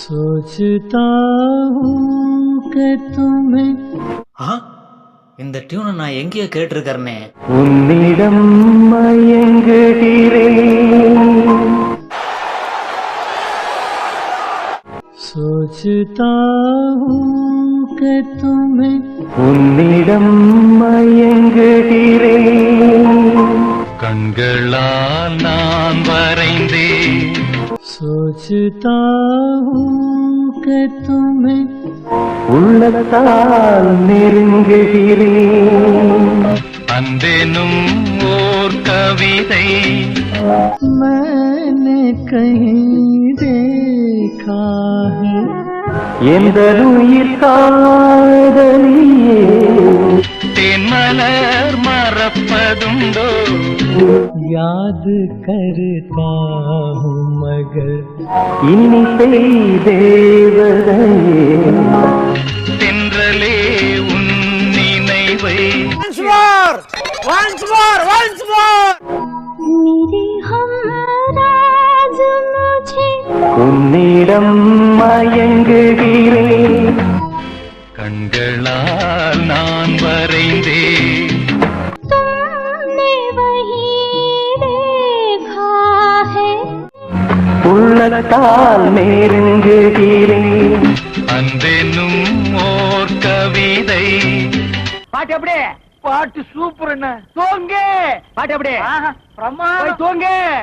சோச்சுதா இந்த டியூனை நான் எங்கேயோ கேட்டிருக்கிறனே உன்னிடம் மயங்குகிறேன். சோச்சுதா உன்னிடம் மயங்குகிறேன். கண்களால் நான் வரைந்தேன். सोचता हूँ कि तुम्हें உள்ளத்தால் நெருங்குகிறேன் அன்பெனும் ஓர் கவிதை मैंने कहीं देखा है எந்த உயிர் காதலியே மலர் மறப்பதுண்டோ? யாது கருத்தாகும் மகள் இனிசை தேவதையே. தென்றலே உன் நினைவை. Once more, once more. உன்னிடம் மயங்கு கண்களால் நான் வரைந்தேன். உள்ளத்தால் நெருங்குகிறேன் அன்றென்னும் ஓர் கவிதை. பாட்டு அப்படியே. பாட்டு சூப்பர் என்ன தோங்க. பாட்டு அப்படியே. பிரமா தோங்க.